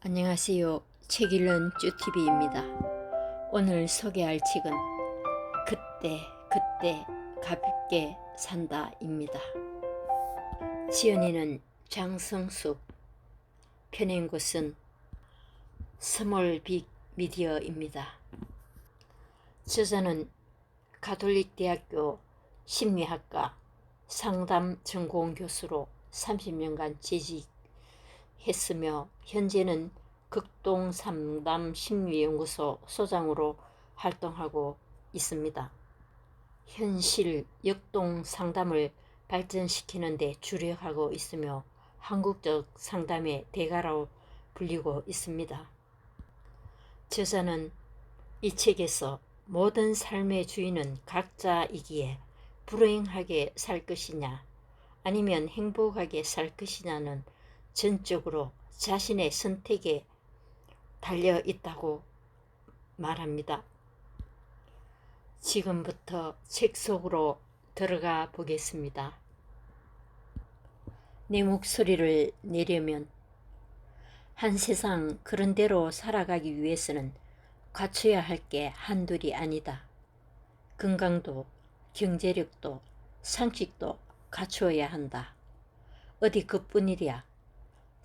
안녕하세요. 책 읽는 쭈TV입니다. 오늘 소개할 책은 그때 그때 가볍게 산다입니다. 지연이는 장성숙, 편행 곳은 스몰빅 미디어입니다. 저자는 가톨릭 대학교 심리학과 상담 전공 교수로 30년간 재직 했으며 현재는 극동 상담 심리연구소 소장으로 활동하고 있습니다. 현실 역동 상담을 발전시키는 데 주력하고 있으며 한국적 상담의 대가로 불리고 있습니다. 저자는 이 책에서 모든 삶의 주인은 각자이기에 불행하게 살 것이냐 아니면 행복하게 살 것이냐는 전적으로 자신의 선택에 달려 있다고 말합니다. 지금부터 책 속으로 들어가 보겠습니다. 내 목소리를 내려면 한 세상 그런 대로 살아가기 위해서는 갖춰야 할 게 한둘이 아니다. 건강도 경제력도 상식도 갖추어야 한다. 어디 그뿐이랴.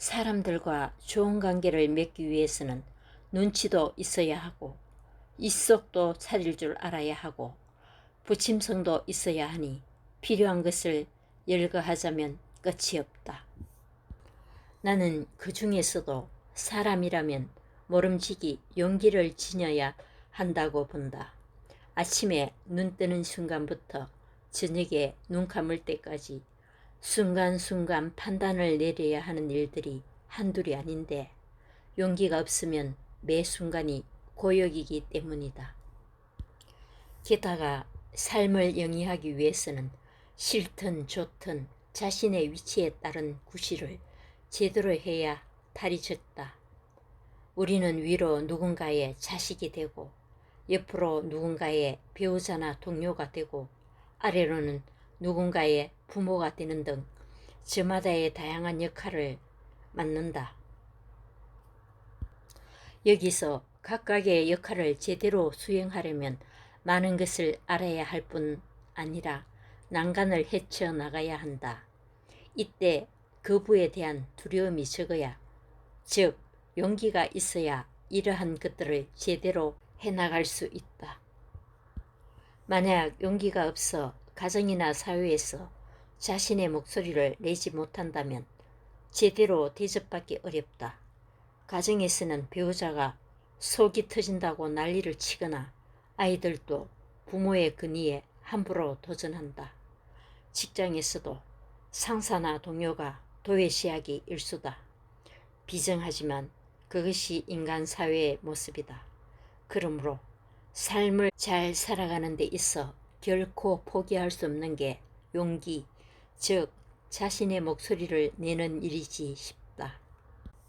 사람들과 좋은 관계를 맺기 위해서는 눈치도 있어야 하고 입속도 차릴 줄 알아야 하고 부침성도 있어야 하니 필요한 것을 열거하자면 끝이 없다. 나는 그 중에서도 사람이라면 모름지기 용기를 지녀야 한다고 본다. 아침에 눈 뜨는 순간부터 저녁에 눈 감을 때까지 순간순간 판단을 내려야 하는 일들이 한둘이 아닌데 용기가 없으면 매 순간이 고역이기 때문이다. 게다가 삶을 영위하기 위해서는 싫든 좋든 자신의 위치에 따른 구실을 제대로 해야 탈이 졌다. 우리는 위로 누군가의 자식이 되고 옆으로 누군가의 배우자나 동료가 되고 아래로는 누군가의 부모가 되는 등 저마다의 다양한 역할을 맡는다. 여기서 각각의 역할을 제대로 수행하려면 많은 것을 알아야 할 뿐 아니라 난간을 헤쳐 나가야 한다. 이때 거부에 대한 두려움이 적어야, 즉, 용기가 있어야 이러한 것들을 제대로 해나갈 수 있다. 만약 용기가 없어 가정이나 사회에서 자신의 목소리를 내지 못한다면 제대로 대접받기 어렵다. 가정에서는 배우자가 속이 터진다고 난리를 치거나 아이들도 부모의 근위에 함부로 도전한다. 직장에서도 상사나 동료가 도외시하기 일수다. 비정하지만 그것이 인간 사회의 모습이다. 그러므로 삶을 잘 살아가는 데 있어 결코 포기할 수 없는 게 용기, 즉 자신의 목소리를 내는 일이지 싶다.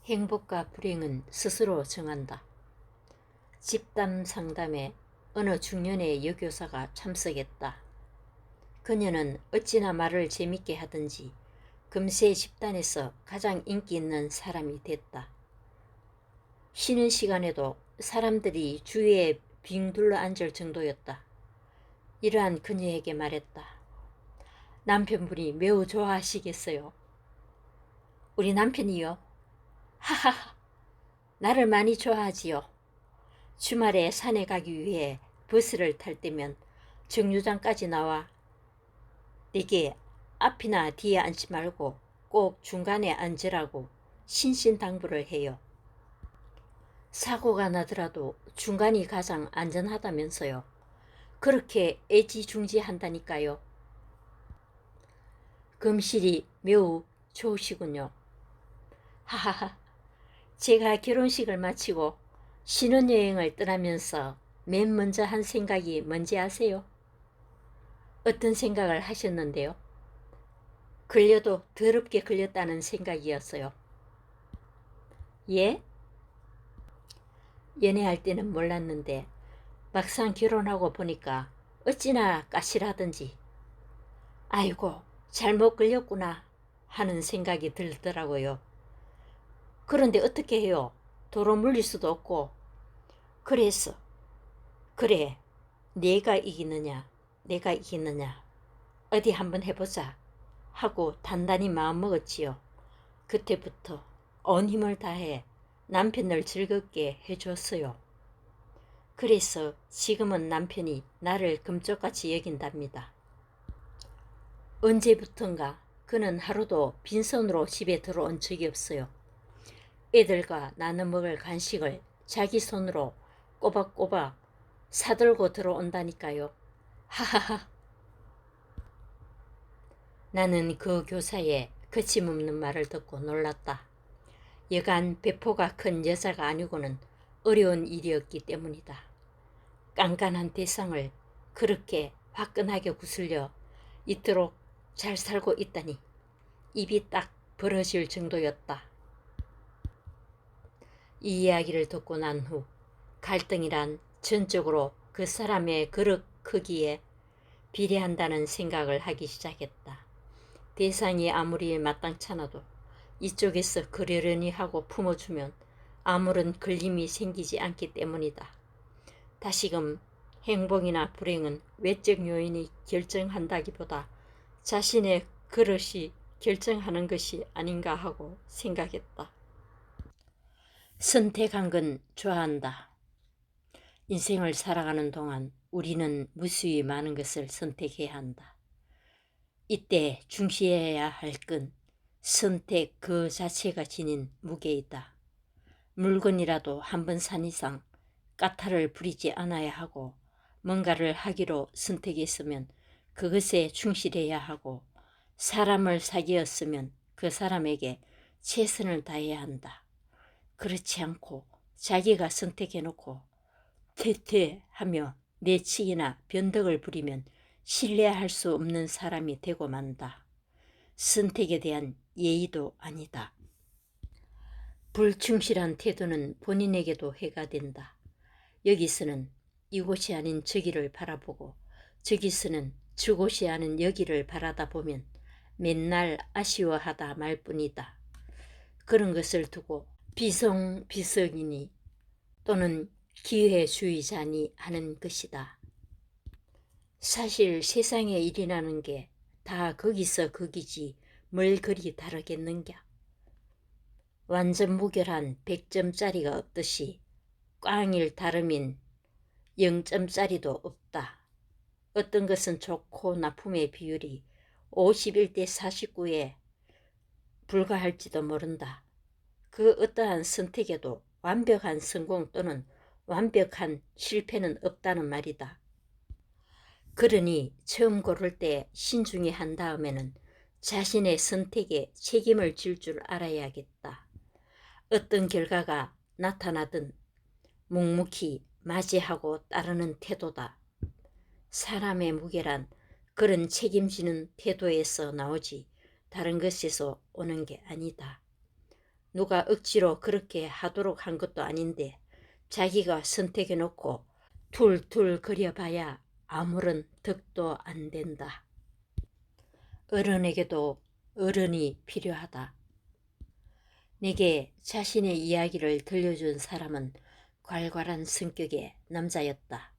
행복과 불행은 스스로 정한다. 집단 상담에 어느 중년의 여교사가 참석했다. 그녀는 어찌나 말을 재밌게 하든지 금세 집단에서 가장 인기 있는 사람이 됐다. 쉬는 시간에도 사람들이 주위에 빙 둘러 앉을 정도였다. 이러한 그녀에게 말했다. 남편분이 매우 좋아하시겠어요. 우리 남편이요. 하하하. 나를 많이 좋아하지요. 주말에 산에 가기 위해 버스를 탈 때면 정류장까지 나와 내게 앞이나 뒤에 앉지 말고 꼭 중간에 앉으라고 신신당부를 해요. 사고가 나더라도 중간이 가장 안전하다면서요. 그렇게 애지중지한다니까요. 금실이 매우 좋으시군요. 하하하. 제가 결혼식을 마치고 신혼여행을 떠나면서 맨 먼저 한 생각이 뭔지 아세요? 어떤 생각을 하셨는데요? 걸려도 더럽게 걸렸다는 생각이었어요. 예? 연애할 때는 몰랐는데 막상 결혼하고 보니까 어찌나 까실하던지 아이고 잘못 걸렸구나 하는 생각이 들더라고요. 그런데 어떻게 해요? 도로 물릴 수도 없고 그래서 그래 내가 이기느냐 내가 이기느냐 어디 한번 해보자 하고 단단히 마음먹었지요. 그때부터 온 힘을 다해 남편을 즐겁게 해줬어요. 그래서 지금은 남편이 나를 금쪽같이 여긴답니다. 언제부턴가 그는 하루도 빈손으로 집에 들어온 적이 없어요. 애들과 나눠 먹을 간식을 자기 손으로 꼬박꼬박 사들고 들어온다니까요. 하하하. 나는 그 교사의 거침없는 말을 듣고 놀랐다. 여간 배포가 큰 여자가 아니고는 어려운 일이었기 때문이다. 깐깐한 대상을 그렇게 화끈하게 구슬려 이토록 잘 살고 있다니 입이 딱 벌어질 정도였다. 이 이야기를 듣고 난 후 갈등이란 전적으로 그 사람의 그릇 크기에 비례한다는 생각을 하기 시작했다. 대상이 아무리 마땅찮아도 이쪽에서 그러려니 하고 품어주면 아무런 걸림이 생기지 않기 때문이다. 다시금 행복이나 불행은 외적 요인이 결정한다기보다 자신의 그릇이 결정하는 것이 아닌가 하고 생각했다. 선택한 건 좋아한다. 인생을 살아가는 동안 우리는 무수히 많은 것을 선택해야 한다. 이때 중시해야 할 건 선택 그 자체가 지닌 무게이다. 물건이라도 한 번 산 이상 까탈을 부리지 않아야 하고 뭔가를 하기로 선택했으면 그것에 충실해야 하고 사람을 사귀었으면 그 사람에게 최선을 다해야 한다. 그렇지 않고 자기가 선택해놓고 퇴퇴하며 내치기나 변덕을 부리면 신뢰할 수 없는 사람이 되고 만다. 선택에 대한 예의도 아니다. 불충실한 태도는 본인에게도 해가 된다. 여기서는 이곳이 아닌 저기를 바라보고 저기서는 아닌 여기를 바라다 보면 맨날 아쉬워하다 말 뿐이다. 그런 것을 두고 비성비성이니 또는 기회주의자니 하는 것이다. 사실 세상에 일이라는 게 다 거기서 거기지 뭘 그리 다르겠는가. 완전 무결한 100점짜리가 없듯이 꽝일 다름인 0점짜리도 없다. 어떤 것은 좋고 나쁨의 비율이 51대 49에 불과할지도 모른다. 그 어떠한 선택에도 완벽한 성공 또는 완벽한 실패는 없다는 말이다. 그러니 처음 고를 때 신중히 한 다음에는 자신의 선택에 책임을 질 줄 알아야겠다. 어떤 결과가 나타나든 묵묵히 맞이하고 따르는 태도다. 사람의 무게란 그런 책임지는 태도에서 나오지 다른 것에서 오는 게 아니다. 누가 억지로 그렇게 하도록 한 것도 아닌데 자기가 선택해 놓고 툴툴 그려봐야 아무런 득도 안 된다. 어른에게도 어른이 필요하다. 내게 자신의 이야기를 들려준 사람은 괄괄한 성격의 남자였다.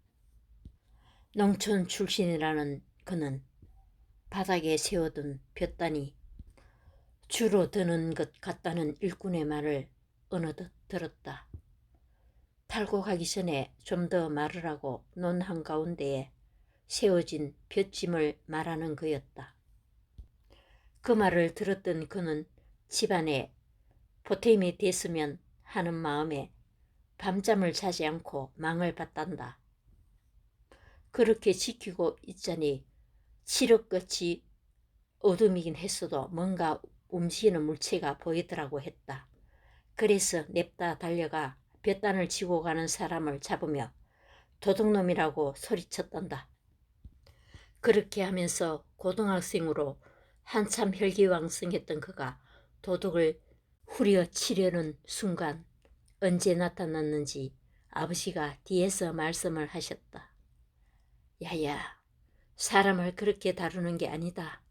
농촌 출신이라는 그는 바닥에 세워둔 볕단이 주로 드는 것 같다는 일꾼의 말을 어느덧 들었다. 탈고 가기 전에 좀 더 말을 하고 논 한가운데에 세워진 볕짐을 말하는 그였다. 그 말을 들었던 그는 집안에 보탬이 됐으면 하는 마음에 밤잠을 자지 않고 망을 받단다. 그렇게 지키고 있자니 칠흑같이 어둠이긴 했어도 뭔가 움직이는 물체가 보이더라고 했다. 그래서 냅다 달려가 볕단을 치고 가는 사람을 잡으며 도둑놈이라고 소리쳤단다. 그렇게 하면서 고등학생으로 한참 혈기왕성했던 그가 도둑을 후려치려는 순간 언제 나타났는지 아버지가 뒤에서 말씀을 하셨다. 야야, 사람을 그렇게 다루는 게 아니다.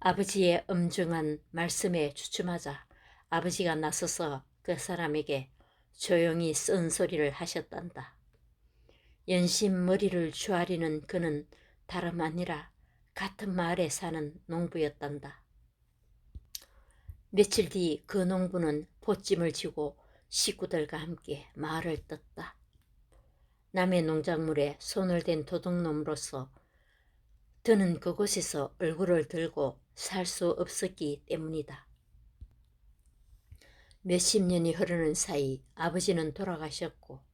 아버지의 엄중한 말씀에 주춤하자 아버지가 나서서 그 사람에게 조용히 쓴소리를 하셨단다. 연신 머리를 주아리는 그는 다름 아니라 같은 마을에 사는 농부였단다. 며칠 뒤 그 농부는 보찜을 지고 식구들과 함께 마을을 떴다. 남의 농작물에 손을 댄 도둑놈으로서 그는 그곳에서 얼굴을 들고 살 수 없었기 때문이다. 몇십 년이 흐르는 사이 아버지는 돌아가셨고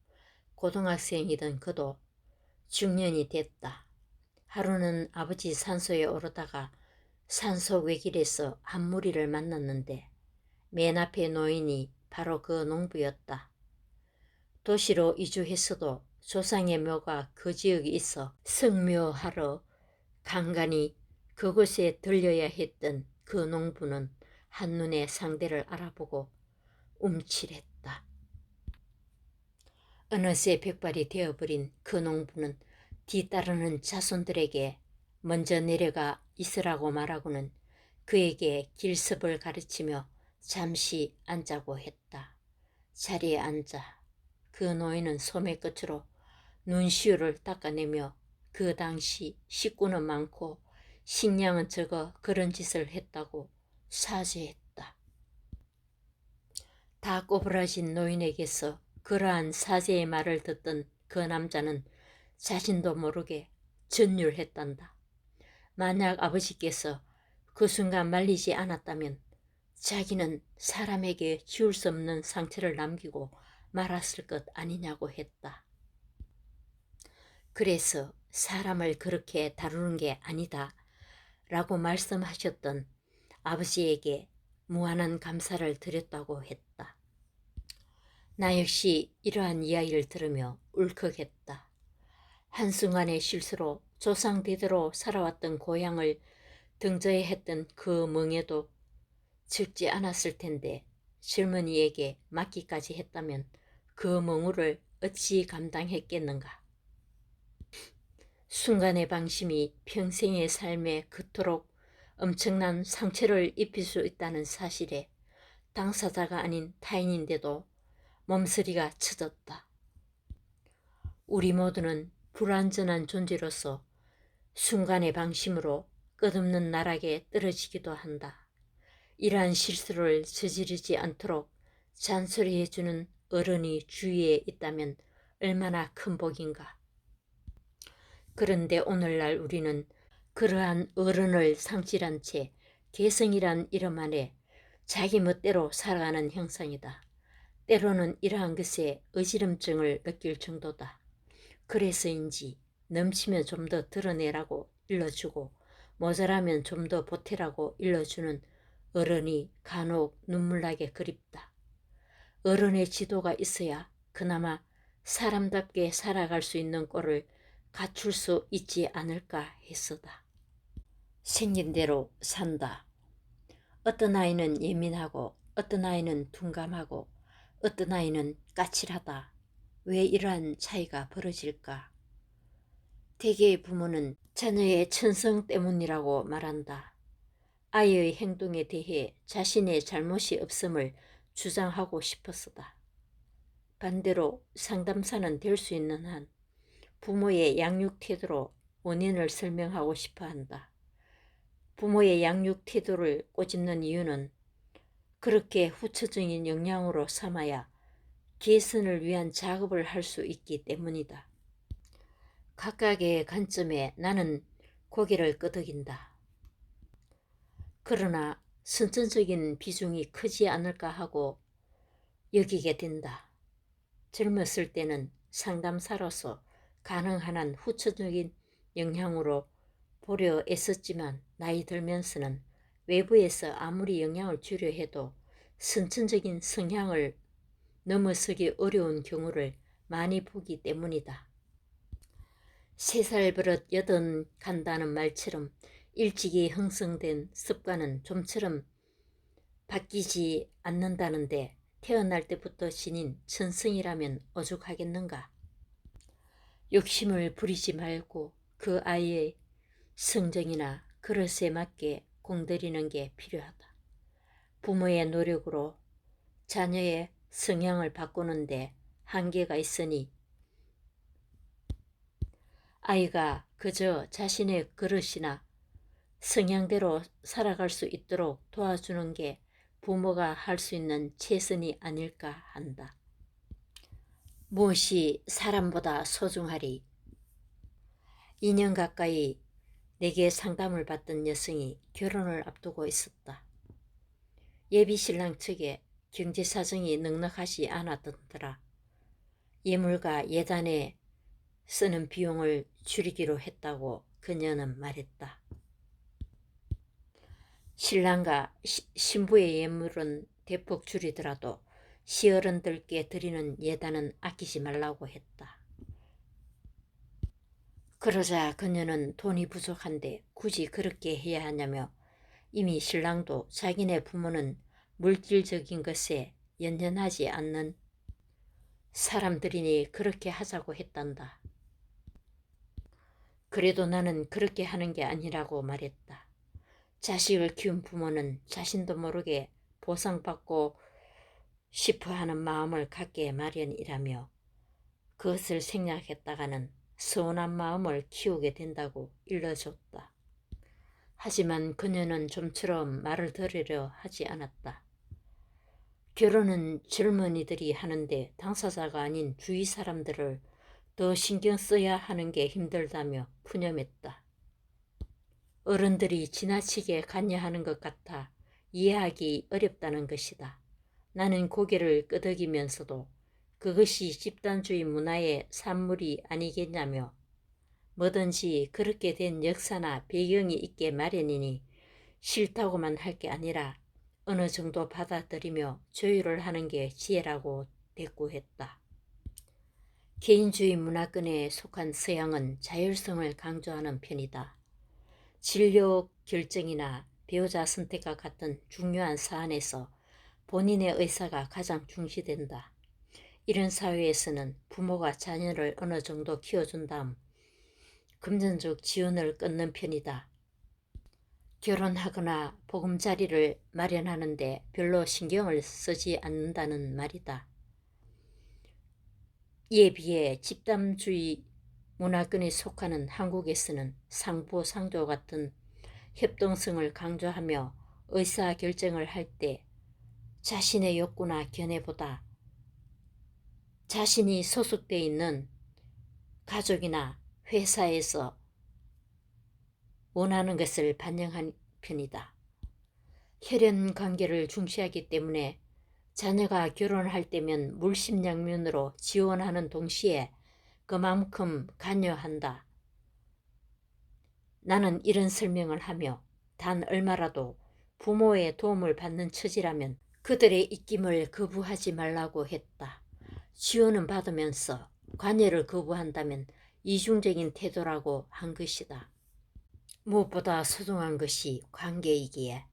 고등학생이던 그도 중년이 됐다. 하루는 아버지 산소에 오르다가 산소 외길에서 한 무리를 만났는데 맨 앞에 노인이 바로 그 농부였다. 도시로 이주했어도 조상의 묘가 그 지역에 있어 성묘하러 간간히 그곳에 들려야 했던 그 농부는 한눈에 상대를 알아보고 움찔했다. 어느새 백발이 되어버린 그 농부는 뒤따르는 자손들에게 먼저 내려가 있으라고 말하고는 그에게 길섭을 가르치며 잠시 앉자고 했다. 자리에 앉아 그 노인은 소매 끝으로 눈시울을 닦아내며 그 당시 식구는 많고 식량은 적어 그런 짓을 했다고 사죄했다. 다 꼬부라진 노인에게서 그러한 사죄의 말을 듣던 그 남자는 자신도 모르게 전율했단다. 만약 아버지께서 그 순간 말리지 않았다면 자기는 사람에게 지울 수 없는 상처를 남기고 말았을 것 아니냐고 했다. 그래서 사람을 그렇게 다루는 게 아니다 라고 말씀하셨던 아버지에게 무한한 감사를 드렸다고 했다. 나 역시 이러한 이야기를 들으며 울컥했다. 한순간의 실수로 조상 대대로 살아왔던 고향을 등져야 했던 그 멍에도 적지 않았을 텐데 젊은이에게 맡기까지 했다면 그 멍우를 어찌 감당했겠는가. 순간의 방심이 평생의 삶에 그토록 엄청난 상처를 입힐 수 있다는 사실에 당사자가 아닌 타인인데도 몸서리가 쳐졌다. 우리 모두는 불완전한 존재로서 순간의 방심으로 끝없는 나락에 떨어지기도 한다. 이러한 실수를 저지르지 않도록 잔소리해주는 어른이 주위에 있다면 얼마나 큰 복인가. 그런데 오늘날 우리는 그러한 어른을 상실한 채 개성이란 이름 안에 자기 멋대로 살아가는 형상이다. 때로는 이러한 것에 어지럼증을 느낄 정도다. 그래서인지 넘치면 좀 더 드러내라고 일러주고 모자라면 좀 더 보태라고 일러주는 어른이 간혹 눈물나게 그립다. 어른의 지도가 있어야 그나마 사람답게 살아갈 수 있는 꼴을 갖출 수 있지 않을까 했어다. 생긴 대로 산다. 어떤 아이는 예민하고 어떤 아이는 둔감하고 어떤 아이는 까칠하다. 왜 이러한 차이가 벌어질까? 대개의 부모는 자녀의 천성 때문이라고 말한다. 아이의 행동에 대해 자신의 잘못이 없음을 주장하고 싶었다. 반대로 상담사는 될 수 있는 한 부모의 양육 태도로 원인을 설명하고 싶어 한다. 부모의 양육 태도를 꼬집는 이유는 그렇게 후처적인 영향으로 삼아야 개선을 위한 작업을 할 수 있기 때문이다. 각각의 관점에 나는 고개를 끄덕인다. 그러나 선천적인 비중이 크지 않을까 하고 여기게 된다. 젊었을 때는 상담사로서 가능한 한 후천적인 영향으로 보려 애썼지만 나이 들면서는 외부에서 아무리 영향을 주려 해도 선천적인 성향을 넘어서기 어려운 경우를 많이 보기 때문이다. 세 살 버릇 여든 간다는 말처럼 일찍이 형성된 습관은 좀처럼 바뀌지 않는다는데 태어날 때부터 신인 천성이라면 오죽하겠는가. 욕심을 부리지 말고 그 아이의 성정이나 그릇에 맞게 공들이는 게 필요하다. 부모의 노력으로 자녀의 성향을 바꾸는데 한계가 있으니 아이가 그저 자신의 그릇이나 성향대로 살아갈 수 있도록 도와주는 게 부모가 할 수 있는 최선이 아닐까 한다. 무엇이 사람보다 소중하리? 2년 가까이 내게 상담을 받던 여성이 결혼을 앞두고 있었다. 예비 신랑 측에 경제 사정이 넉넉하지 않았던더라. 예물과 예단에 쓰는 비용을 줄이기로 했다고 그녀는 말했다. 신랑과 시- 신부의 예물은 대폭 줄이더라도 시어른들께 드리는 예단은 아끼지 말라고 했다. 그러자 그녀는 돈이 부족한데 굳이 그렇게 해야 하냐며 이미 신랑도 자기네 부모는 물질적인 것에 연연하지 않는 사람들이니 그렇게 하자고 했단다. 그래도 나는 그렇게 하는 게 아니라고 말했다. 자식을 키운 부모는 자신도 모르게 보상받고 싶어 하는 마음을 갖게 마련이라며 그것을 생략했다가는 서운한 마음을 키우게 된다고 일러줬다. 하지만 그녀는 좀처럼 말을 들으려 하지 않았다. 결혼은 젊은이들이 하는데 당사자가 아닌 주위 사람들을 더 신경 써야 하는 게 힘들다며 푸념했다. 어른들이 지나치게 관여하는 것 같아 이해하기 어렵다는 것이다. 나는 고개를 끄덕이면서도 그것이 집단주의 문화의 산물이 아니겠냐며 뭐든지 그렇게 된 역사나 배경이 있게 마련이니 싫다고만 할 게 아니라 어느 정도 받아들이며 조율을 하는 게 지혜라고 대꾸했다. 개인주의 문화권에 속한 서양은 자율성을 강조하는 편이다. 진료 결정이나 배우자 선택과 같은 중요한 사안에서 본인의 의사가 가장 중시된다. 이런 사회에서는 부모가 자녀를 어느 정도 키워준 다음 금전적 지원을 끊는 편이다. 결혼하거나 보금자리를 마련하는데 별로 신경을 쓰지 않는다는 말이다. 이에 비해 집단주의 문화권에 속하는 한국에서는 상부상조 같은 협동성을 강조하며 의사결정을 할 때 자신의 욕구나 견해보다 자신이 소속돼 있는 가족이나 회사에서 원하는 것을 반영한 편이다. 혈연 관계를 중시하기 때문에 자녀가 결혼할 때면 물심양면으로 지원하는 동시에 그만큼 관여한다. 나는 이런 설명을 하며 단 얼마라도 부모의 도움을 받는 처지라면 그들의 입김을 거부하지 말라고 했다. 지원은 받으면서 관여를 거부한다면 이중적인 태도라고 한 것이다. 무엇보다 소중한 것이 관계이기에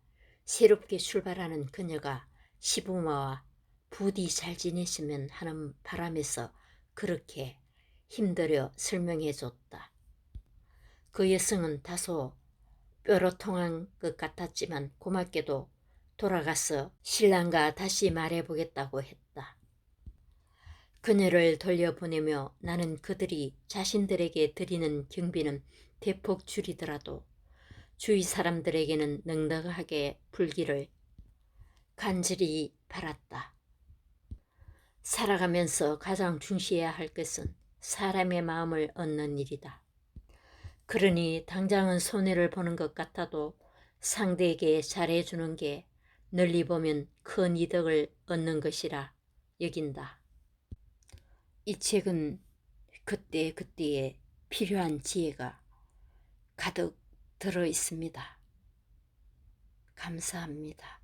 새롭게 출발하는 그녀가 시부모와 부디 잘 지냈으면 하는 바람에서 그렇게 힘들여 설명해 줬다. 그 여성은 다소 뾰로통한 것 같았지만 고맙게도 돌아가서 신랑과 다시 말해보겠다고 했다. 그녀를 돌려보내며 나는 그들이 자신들에게 드리는 경비는 대폭 줄이더라도 주위 사람들에게는 넉넉하게 불기를 간절히 바랐다. 살아가면서 가장 중시해야 할 것은 사람의 마음을 얻는 일이다. 그러니 당장은 손해를 보는 것 같아도 상대에게 잘해주는 게 널리 보면 큰 이득을 얻는 것이라 여긴다. 이 책은 그때 그때에 필요한 지혜가 가득 들어 있습니다. 감사합니다.